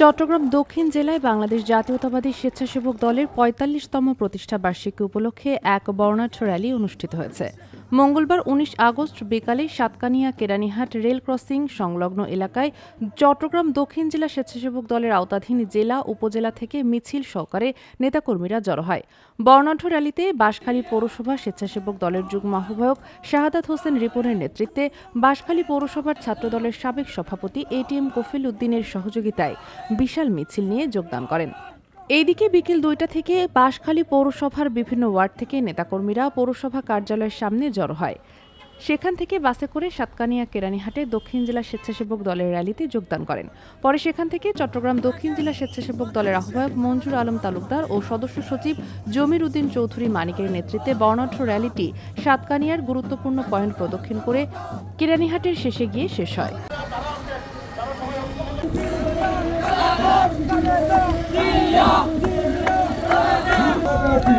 চট্টগ্রাম দক্ষিণ জেলায় বাংলাদেশ জাতীয়তাবাদী স্বেচ্ছাসেবক দলের পঁয়তাল্লিশতম প্রতিষ্ঠাবার্ষিকী উপলক্ষে এক বর্ণাঢ্য র্যালি অনুষ্ঠিত হয়েছে। মঙ্গলবার উনিশ আগস্ট বিকালে সাতকানিয়া কেরানীহাট রেল ক্রসিং সংলগ্ন এলাকায় চট্টগ্রাম দক্ষিণ জেলা স্বেচ্ছাসেবক দলের আওতাধীন জেলা উপজেলা থেকে মিছিল সহকারে নেতাকর্মীরা জড়ো হয়। বর্ণাঢ্য র্যালিতে বাঁশখালী পৌরসভা স্বেচ্ছাসেবক দলের যুগ্ম আহ্বায়ক শাহাদাত হোসেন রিপনের নেতৃত্বে বাঁশখালী পৌরসভার ছাত্রদলের সাবেক সভাপতি এটিএম কফিল উদ্দিনের সহযোগিতায় বিশাল মিছিল নিয়ে যোগদান করেন। এইদিকে বিকেল দুইটা থেকে বাঁশখালী পৌরসভার বিভিন্ন ওয়ার্ড থেকে নেতাকর্মীরা পৌরসভা কার্যালয়ের সামনে জড়ো হয়। সেখান থেকে বাসে করে সাতকানিয়া কেরানীহাটে দক্ষিণ জেলা স্বেচ্ছাসেবক দলের র্যালিতে যোগদান করেন। পরে সেখান থেকে চট্টগ্রাম দক্ষিণ জেলা স্বেচ্ছাসেবক দলের আহ্বায়ক মঞ্জুর আলম তালুকদার ও সদস্য সচিব জমির উদ্দিন চৌধুরী মানিকের নেতৃত্বে বর্ণাঢ্য র্যালিটি সাতকানিয়ার গুরুত্বপূর্ণ পয়েন্ট প্রদক্ষিণ করে কেরানীহাটের শেষে গিয়ে শেষ হয়। ভাই উপস্থিত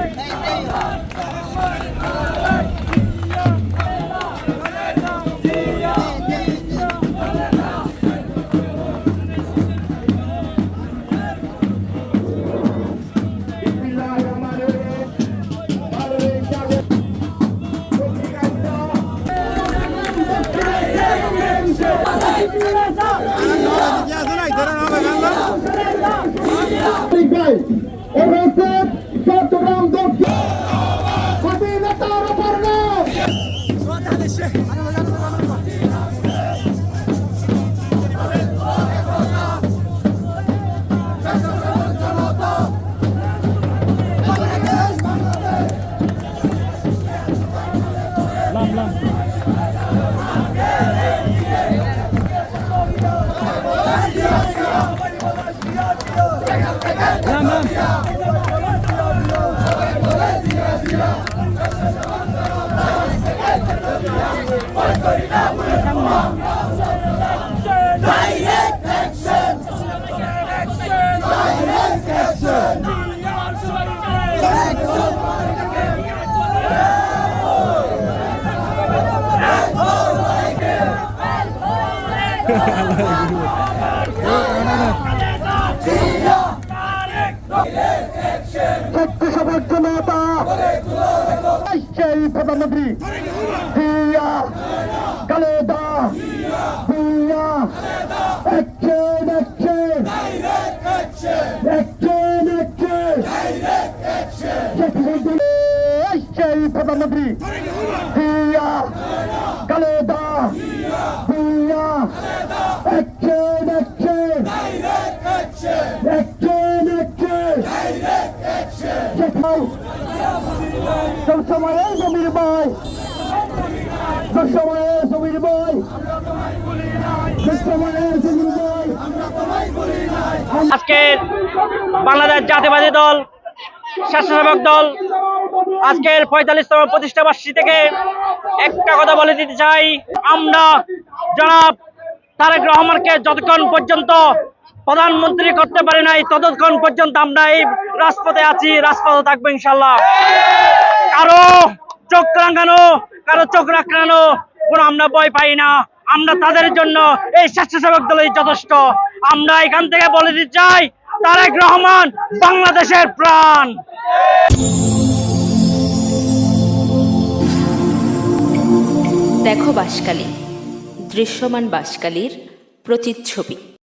চট্টগ্রাম দক্ষিণ স্বাধীনতার বর্ণ শক্তিসভার জনতা সেই প্রধানমন্ত্রী দিয়া কালেদা দিয়া অ্যাকশন অ্যাকশন অ্যাকশন অ্যাকশন সেই প্রধানমন্ত্রী দিয়া কালেদা দিয়া অ্যাকশন অ্যাকশন অ্যাকশন সময় জমির আজকে বাংলাদেশ জাতীয়বাদী দল, স্বেচ্ছাসেবক দল আজকের পঁয়তাল্লিশতম প্রতিষ্ঠা বার্ষিকী থেকে একটা কথা বলে দিতে চাই। আমরা জনাব তারেক রহমানকে যতক্ষণ পর্যন্ত প্রধানমন্ত্রী করতে পারি নাই, ততক্ষণ পর্যন্ত আমরা এই রাজপথে আছি, রাজপথে থাকব ইনশাল্লাহ কারও চোখ রাঙানো, কারও চোখ রাখানো, কোনো আমরা ভয় পাই না। আমরা তাদের জন্য এই স্বেচ্ছাসেবক দলই যথেষ্ট। আমরা এখান থেকে বলে দিতে চাই, তারেক রহমান বাংলাদেশের প্রাণ। দেখো বাসকালী, দৃশ্যমান বাসকালীর প্রতিচ্ছবি।